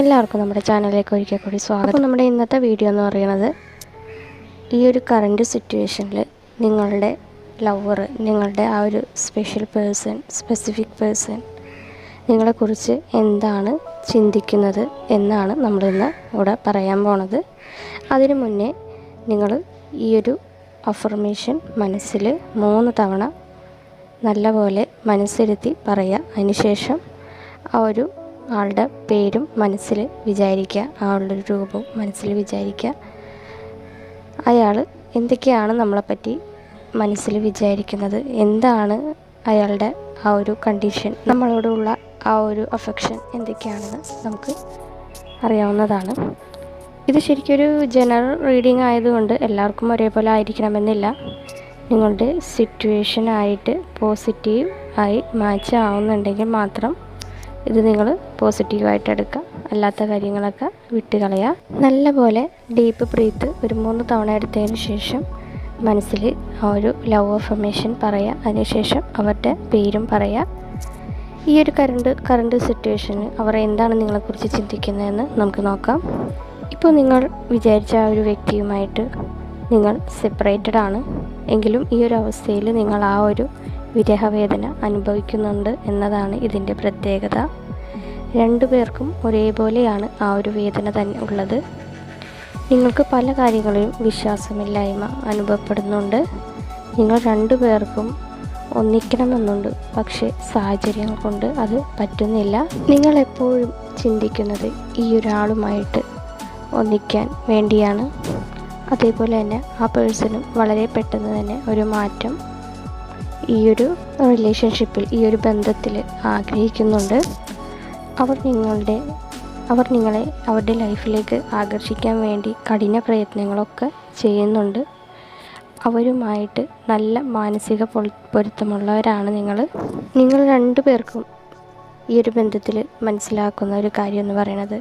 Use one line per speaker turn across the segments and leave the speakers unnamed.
എല്ലാവർക്കും നമ്മുടെ ചാനലിലേക്ക് ഒരിക്കൽ കൂടി സ്വാഗതം. അപ്പോൾ നമ്മുടെ ഇന്നത്തെ വീഡിയോ എന്ന് പറയുന്നത് ഈ ഒരു കറണ്ട് സിറ്റുവേഷനിൽ നിങ്ങളുടെ ലവർ നിങ്ങളുടെ ആ ഒരു സ്പെഷ്യൽ പേഴ്സൺ സ്പെസിഫിക് പേഴ്സൺ നിങ്ങളെക്കുറിച്ച് എന്താണ് ചിന്തിക്കുന്നത് എന്നാണ് നമ്മളിന്ന് ഇവിടെ പറയാൻ പോണത്. അതിനു മുന്നേ നിങ്ങൾ ഈ ഒരു അഫർമേഷൻ മനസ്സിൽ മൂന്ന് തവണ നല്ലപോലെ മനസ്സിരുത്തി പറയുക. അതിനുശേഷം ആ ഒരു ആളുടെ പേരും മനസ്സിൽ വിചാരിക്കുക ആളുടെ രൂപവും മനസ്സിൽ വിചാരിക്കുക. അയാൾ എന്തൊക്കെയാണ് നമ്മളെപ്പറ്റി മനസ്സിൽ വിചാരിക്കുന്നത്? എന്താണ് അയാളുടെ ആ ഒരു കണ്ടീഷൻ നമ്മളോടുള്ള ആ ഒരു അഫെക്ഷൻ എന്തൊക്കെയാണെന്ന് നമുക്ക് അറിയാവുന്നതാണ്. ഇത് ശരിക്കൊരു ജനറൽ റീഡിംഗ് ആയതുകൊണ്ട് എല്ലാവർക്കും ഒരേപോലെ ആയിരിക്കണമെന്നില്ല. നിങ്ങളുടെ സിറ്റുവേഷനായിട്ട് പോസിറ്റീവ് ആയി മാച്ച് ആവുന്നുണ്ടെങ്കിൽ മാത്രം ഇത് നിങ്ങൾ പോസിറ്റീവായിട്ട് എടുക്കുക. അല്ലാത്ത കാര്യങ്ങളൊക്കെ വിട്ട് കളയുക നല്ലപോലെ ഡീപ്പ് ബ്രീത്ത് ഒരു മൂന്ന് തവണ എടുത്തതിന് ശേഷം മനസ്സിൽ ആ ഒരു ലവ് അഫർമേഷൻ പറയുക. അതിനുശേഷം അവരുടെ പേരും പറയുക. ഈ ഒരു കറണ്ട് കറണ്ട് സിറ്റുവേഷന് അവർ എന്താണ് നിങ്ങളെക്കുറിച്ച് ചിന്തിക്കുന്നതെന്ന് നമുക്ക് നോക്കാം. ഇപ്പോൾ നിങ്ങൾ വിചാരിച്ച ആ ഒരു വ്യക്തിയുമായിട്ട് നിങ്ങൾ സെപ്പറേറ്റഡ് ആണ്. എങ്കിലും ഈ ഒരു അവസ്ഥയിൽ നിങ്ങൾ ആ ഒരു വിരഹവേദന അനുഭവിക്കുന്നുണ്ട് എന്നതാണ് ഇതിന്റെ പ്രത്യേകത. രണ്ടു പേർക്കും ഒരേപോലെയാണ് ആ ഒരു വേദന തന്നെ ഉള്ളത്. നിങ്ങൾക്ക് പല കാര്യങ്ങളിലും വിശ്വാസമില്ലായ്മ അനുഭവപ്പെടുന്നുണ്ട്. നിങ്ങൾ രണ്ടു പേർക്കും ഒന്നിക്കണമെന്നുണ്ട്. പക്ഷേ സാഹചര്യങ്ങൾ കൊണ്ട് അത് പറ്റുന്നില്ല. നിങ്ങൾ എപ്പോഴും ചിന്തിക്കുന്നത് ഈ ഒരാളുമായിട്ട് ഒന്നിക്കാൻ വേണ്ടിയാണ്. അതേപോലെ തന്നെ ആ പേഴ്സണും വളരെ പെട്ടെന്ന് തന്നെ ഒരു മാറ്റം ഈ ഒരു റിലേഷൻഷിപ്പിൽ ഈ ഒരു ബന്ധത്തിൽ ആഗ്രഹിക്കുന്നുണ്ട്. അവർ നിങ്ങളുടെ അവർ നിങ്ങളെ അവരുടെ ലൈഫിലേക്ക് ആകർഷിക്കാൻ വേണ്ടി കഠിന പ്രയത്നങ്ങളൊക്കെ ചെയ്യുന്നുണ്ട്. അവരുമായിട്ട് നല്ല മാനസിക പൊരുത്തമുള്ളവരാണ് നിങ്ങൾ. നിങ്ങൾ രണ്ടു പേർക്കും ഈ ഒരു ബന്ധത്തിൽ മനസ്സിലാക്കുന്ന ഒരു കാര്യം എന്ന് പറയുന്നത്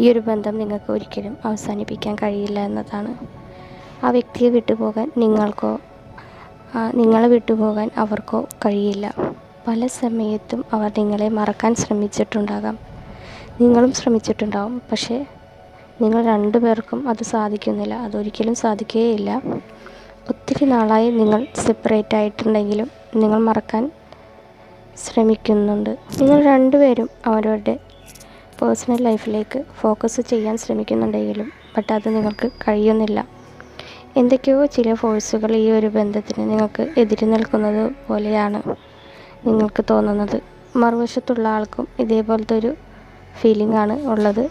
ഈ ഒരു ബന്ധം നിങ്ങൾക്ക് ഒരിക്കലും അവസാനിപ്പിക്കാൻ കഴിയില്ല എന്നതാണ്. ആ വ്യക്തിയെ വിട്ടുപോകാൻ നിങ്ങൾക്കോ നിങ്ങളെ വിട്ടുപോകാൻ അവർക്കോ കഴിയില്ല. പല സമയത്തും അവർ നിങ്ങളെ മറക്കാൻ ശ്രമിച്ചിട്ടുണ്ടാകാം. നിങ്ങളും ശ്രമിച്ചിട്ടുണ്ടാവും. പക്ഷേ നിങ്ങൾ രണ്ടു പേർക്കും അത് സാധിക്കുന്നില്ല. അതൊരിക്കലും സാധിക്കുകയില്ല. ഒത്തിരി നാളായി നിങ്ങൾ സെപ്പറേറ്റ് ആയിട്ടുണ്ടെങ്കിലും നിങ്ങൾ മറക്കാൻ ശ്രമിക്കുന്നുണ്ട്. നിങ്ങൾ രണ്ടുപേരും അവരവരുടെ പേഴ്സണൽ ലൈഫിലേക്ക് ഫോക്കസ് ചെയ്യാൻ ശ്രമിക്കുന്നുണ്ടെങ്കിലും ബട്ട് അത് നിങ്ങൾക്ക് കഴിയുന്നില്ല. എന്തൊക്കെയോ ചില ഫോഴ്സുകൾ ഈ ഒരു ബന്ധത്തിന് നിങ്ങൾക്ക് എതിരി നിൽക്കുന്നത് പോലെയാണ്. നിങ്ങൾക്ക് തോന്നുന്നത്. മറുവശത്തുള്ള ആൾക്കും ഇതേപോലത്തെ ഒരു ഫീലിംഗ് ആണ് ഉള്ളത്.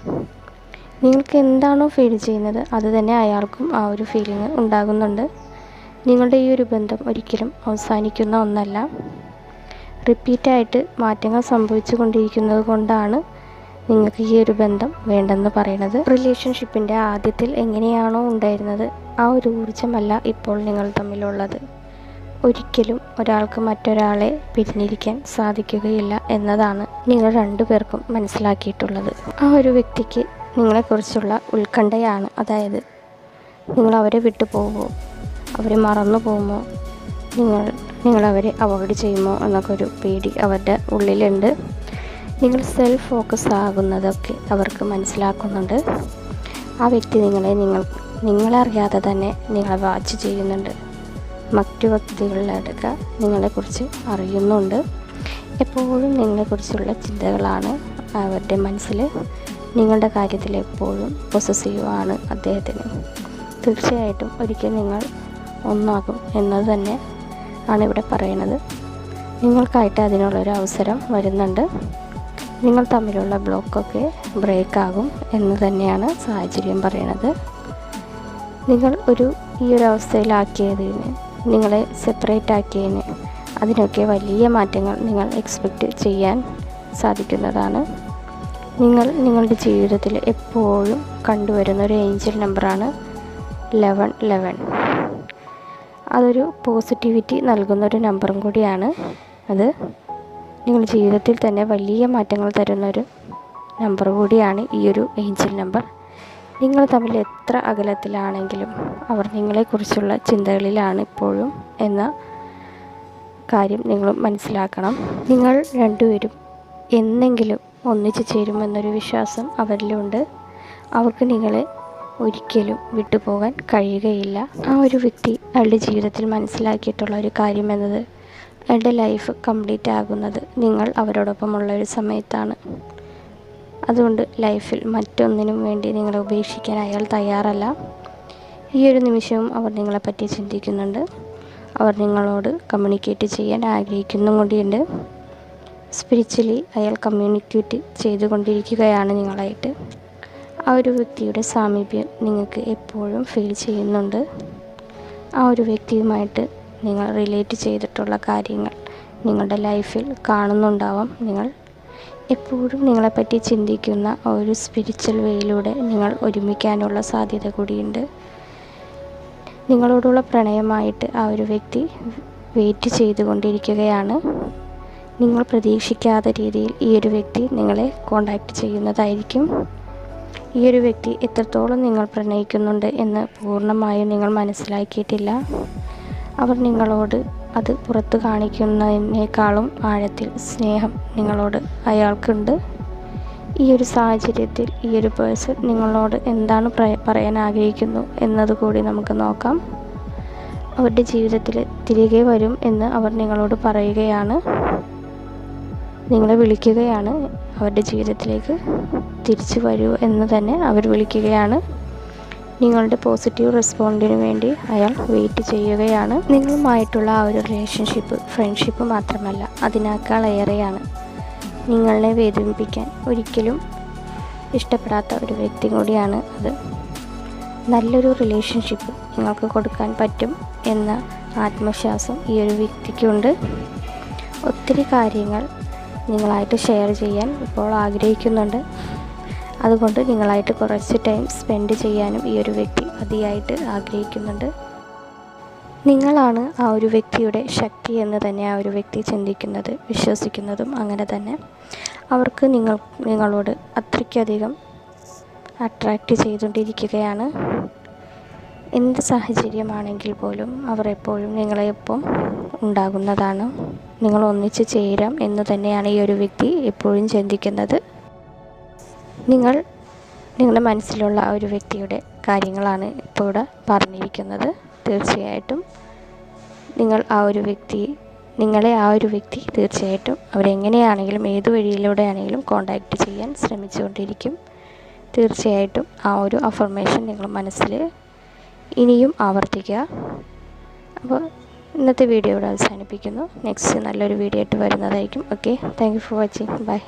നിങ്ങൾക്ക് എന്താണോ ഫീൽ ചെയ്യുന്നത് അത് തന്നെ അയാൾക്കും ആ ഒരു ഫീലിംഗ് ഉണ്ടാകുന്നുണ്ട്. നിങ്ങളുടെ ഈ ഒരു ബന്ധം ഒരിക്കലും അവസാനിക്കുന്ന ഒന്നല്ല. റിപ്പീറ്റായിട്ട് മാറ്റങ്ങൾ സംഭവിച്ചു കൊണ്ടിരിക്കുന്നത് കൊണ്ടാണ് നിങ്ങൾക്ക് ഈ ഒരു ബന്ധം വേണ്ടെന്ന് പറയുന്നത്. റിലേഷൻഷിപ്പിന്റെ ആദ്യത്തിൽ എങ്ങനെയാണോ ഉണ്ടായിരുന്നത് ആ ഒരു ഊർജമല്ല ഇപ്പോൾ നിങ്ങൾ തമ്മിലുള്ളത്. ഒരിക്കലും ഒരാൾക്ക് മറ്റൊരാളെ പിരിഞ്ഞിരിക്കാൻ സാധിക്കുകയില്ല എന്നതാണ് നിങ്ങൾ രണ്ടുപേർക്കും മനസ്സിലാക്കിയിട്ടുള്ളത്. ആ ഒരു വ്യക്തിക്ക് നിങ്ങളെക്കുറിച്ചുള്ള ഉത്കണ്ഠയാണ്. അതായത് നിങ്ങൾ അവരെ വിട്ടു പോകുമോ? അവരെ മറന്നു പോകുമോ? നിങ്ങൾ നിങ്ങളവരെ അവോയ്ഡ് ചെയ്യുമോ എന്നൊക്കെ ഒരു പേടി അവരുടെ ഉള്ളിലുണ്ട്. നിങ്ങൾ സെൽഫ് ഫോക്കസ് ആകുന്നതൊക്കെ അവർക്ക് മനസ്സിലാക്കുന്നുണ്ട്. ആ വ്യക്തി നിങ്ങളെ നിങ്ങൾ നിങ്ങളറിയാതെ തന്നെ നിങ്ങളെ വാച്ച് ചെയ്യുന്നുണ്ട്. മറ്റു വ്യക്തികളിലടക്ക നിങ്ങളെക്കുറിച്ച് അറിയുന്നുണ്ട്. എപ്പോഴും നിങ്ങളെക്കുറിച്ചുള്ള ചിന്തകളാണ് അവരുടെ മനസ്സിൽ. നിങ്ങളുടെ കാര്യത്തിൽ എപ്പോഴും പൊസസീവാണ് അദ്ദേഹത്തിന്. തീർച്ചയായിട്ടും ഒരിക്കൽ നിങ്ങൾ ഒന്നാകും എന്നത് തന്നെ ആണ് ഇവിടെ പറയുന്നത്. നിങ്ങൾക്കായിട്ട് അതിനുള്ളൊരു അവസരം വരുന്നുണ്ട്. നിങ്ങൾ തമ്മിലുള്ള ബ്ലോക്കൊക്കെ ബ്രേക്കാകും എന്ന് തന്നെയാണ് സാഹചര്യം പറയുന്നത്. നിങ്ങൾ ഒരു ഈ ഒരു അവസ്ഥയിലാക്കിയതിന് നിങ്ങളെ സെപ്പറേറ്റ് ആക്കിയതിന് അതിനൊക്കെ വലിയ മാറ്റങ്ങൾ നിങ്ങൾ എക്സ്പെക്റ്റ് ചെയ്യാൻ സാധിക്കുന്നതാണ്. നിങ്ങൾ നിങ്ങളുടെ ജീവിതത്തിൽ എപ്പോഴും കണ്ടുവരുന്ന ഒരു ഏഞ്ചൽ നമ്പറാണ് ലെവൻ ലെവൻ അതൊരു പോസിറ്റിവിറ്റി നൽകുന്ന ഒരു നമ്പറും കൂടിയാണ് അത്. നിങ്ങളുടെ ജീവിതത്തിൽ തന്നെ വലിയ മാറ്റങ്ങൾ തരുന്നൊരു നമ്പർ കൂടിയാണ് ഈ ഒരു ഏഞ്ചൽ നമ്പർ നിങ്ങൾ തമ്മിൽ എത്ര അകലത്തിലാണെങ്കിലും അവർ നിങ്ങളെക്കുറിച്ചുള്ള ചിന്തകളിലാണ് ഇപ്പോഴും എന്ന കാര്യം നിങ്ങൾ മനസ്സിലാക്കണം. നിങ്ങൾ രണ്ടുപേരും എന്നെങ്കിലും ഒന്നിച്ചു ചേരുമെന്നൊരു വിശ്വാസം അവരിലുണ്ട്. അവർക്ക് നിങ്ങളെ ഒരിക്കലും വിട്ടുപോകാൻ കഴിയുകയില്ല. ആ ഒരു വ്യക്തി അയാളുടെ ജീവിതത്തിൽ മനസ്സിലാക്കിയിട്ടുള്ള ഒരു കാര്യം എന്നത് അയാളുടെ ലൈഫ് കംപ്ലീറ്റ് ആകുന്നത് നിങ്ങൾ അവരോടൊപ്പമുള്ള ഒരു സമയത്താണ്. അതുകൊണ്ട് ലൈഫിൽ മറ്റൊന്നിനും വേണ്ടി നിങ്ങളെ ഉപേക്ഷിക്കാൻ അയാൾ തയ്യാറല്ല. ഈ ഒരു നിമിഷവും അവർ നിങ്ങളെപ്പറ്റി ചിന്തിക്കുന്നുണ്ട്. അവർ നിങ്ങളോട് കമ്മ്യൂണിക്കേറ്റ് ചെയ്യാൻ ആഗ്രഹിക്കുന്നും കൂടിയുണ്ട്. സ്പിരിച്വലി അയാൾ കമ്മ്യൂണിക്കേറ്റ് ചെയ്തുകൊണ്ടിരിക്കുകയാണ് നിങ്ങളായിട്ട്. ആ ഒരു വ്യക്തിയുടെ സാമീപ്യം നിങ്ങൾക്ക് എപ്പോഴും ഫീൽ ചെയ്യുന്നുണ്ട്. ആ ഒരു വ്യക്തിയുമായിട്ട് നിങ്ങൾ റിലേറ്റ് ചെയ്തിട്ടുള്ള കാര്യങ്ങൾ നിങ്ങളുടെ ലൈഫിൽ കാണുന്നുണ്ടാവാം. നിങ്ങൾ എപ്പോഴും നിങ്ങളെപ്പറ്റി ചിന്തിക്കുന്ന ഒരു സ്പിരിച്വൽ വേയിലൂടെ നിങ്ങൾ ഒരുമിക്കാനുള്ള സാധ്യത കൂടിയുണ്ട്. നിങ്ങളോടുള്ള പ്രണയമായിട്ട് ആ ഒരു വ്യക്തി വെയിറ്റ് ചെയ്തുകൊണ്ടിരിക്കുകയാണ്. നിങ്ങൾ പ്രതീക്ഷിക്കാത്ത രീതിയിൽ ഈ ഒരു വ്യക്തി നിങ്ങളെ കോണ്ടാക്റ്റ് ചെയ്യുന്നതായിരിക്കും. ഈ ഒരു വ്യക്തി എത്രത്തോളം നിങ്ങൾ പ്രണയിക്കുന്നുണ്ട് എന്ന് പൂർണമായും നിങ്ങൾ മനസ്സിലാക്കിയിട്ടില്ല. അവർ നിങ്ങളോട് അത് പുറത്ത് കാണിക്കുന്നതിനേക്കാളും ആഴത്തിൽ സ്നേഹം നിങ്ങളോട് അയാൾക്കുണ്ട്. ഈ ഒരു സാഹചര്യത്തിൽ ഈ ഒരു പേഴ്സൺ നിങ്ങളോട് എന്താണ് പറയാൻ ആഗ്രഹിക്കുന്നു എന്നതുകൂടി നമുക്ക് നോക്കാം. അവരുടെ ജീവിതത്തിൽ തിരികെ വരും എന്ന് അവർ നിങ്ങളോട് പറയുകയാണ്. നിങ്ങളെ വിളിക്കുകയാണ് അവരുടെ ജീവിതത്തിലേക്ക് തിരിച്ചു വരൂ എന്ന് തന്നെ അവർ വിളിക്കുകയാണ്. നിങ്ങളുടെ പോസിറ്റീവ് റെസ്പോണ്ടിന് വേണ്ടി അയാൾ വെയിറ്റ് ചെയ്യുകയാണ്. നിങ്ങളുമായിട്ടുള്ള ആ ഒരു റിലേഷൻഷിപ്പ് ഫ്രണ്ട്ഷിപ്പ് മാത്രമല്ല അതിനേക്കാൾ ഏറെയാണ്. നിങ്ങളെ വേദനിപ്പിക്കാൻ ഒരിക്കലും ഇഷ്ടപ്പെടാത്ത ഒരു വ്യക്തി കൂടിയാണ് അത്. നല്ലൊരു റിലേഷൻഷിപ്പ് നിങ്ങൾക്ക് കൊടുക്കാൻ പറ്റും എന്ന ആത്മവിശ്വാസം ഈ ഒരു വ്യക്തിക്കുണ്ട്. ഒത്തിരി കാര്യങ്ങൾ നിങ്ങളായിട്ട് ഷെയർ ചെയ്യാൻ ഇപ്പോൾ ആഗ്രഹിക്കുന്നുണ്ട്. അതുകൊണ്ട് നിങ്ങളായിട്ട് കുറച്ച് ടൈം സ്പെൻഡ് ചെയ്യാനും ഈ ഒരു വ്യക്തി അതിയായിട്ട് ആഗ്രഹിക്കുന്നുണ്ട്. നിങ്ങളാണ് ആ ഒരു വ്യക്തിയുടെ ശക്തി എന്ന് തന്നെ ആ ഒരു വ്യക്തി ചിന്തിക്കുന്നത് വിശ്വസിക്കുന്നതും അങ്ങനെ തന്നെ. അവർക്ക് നിങ്ങൾ നിങ്ങളോട് അത്രയ്ക്കധികം അട്രാക്റ്റ് ചെയ്തുകൊണ്ടിരിക്കുകയാണ്. എന്ത് സാഹചര്യമാണെങ്കിൽ പോലും അവർ എപ്പോഴും നിങ്ങളെയൊപ്പം ഉണ്ടാകുന്നതാണ്. നിങ്ങൾ ഒന്നിച്ച് ചേരാം എന്ന് തന്നെയാണ് ഈ ഒരു വ്യക്തി എപ്പോഴും ചിന്തിക്കുന്നത്. നിങ്ങൾ നിങ്ങളുടെ മനസ്സിലുള്ള ആ ഒരു വ്യക്തിയുടെ കാര്യങ്ങളാണ് ഇപ്പോൾ ഇവിടെ പറഞ്ഞിരിക്കുന്നത്. തീർച്ചയായിട്ടും നിങ്ങൾ ആ ഒരു വ്യക്തി നിങ്ങളെ ആ ഒരു വ്യക്തി തീർച്ചയായിട്ടും അവരെങ്ങനെയാണെങ്കിലും ഏത് വഴിയിലൂടെ ആണെങ്കിലും കോണ്ടാക്റ്റ് ചെയ്യാൻ ശ്രമിച്ചുകൊണ്ടിരിക്കും. തീർച്ചയായിട്ടും ആ ഒരു അഫർമേഷൻ നിങ്ങൾ മനസ്സിൽ ഇനിയും ആവർത്തിക്കുക. അപ്പോൾ ഇന്നത്തെ വീഡിയോ ഇവിടെ അവസാനിപ്പിക്കുന്നു. നെക്സ്റ്റ് നല്ലൊരു വീഡിയോ ആയിട്ട് വരുന്നതായിരിക്കും. Okay thank for watching bye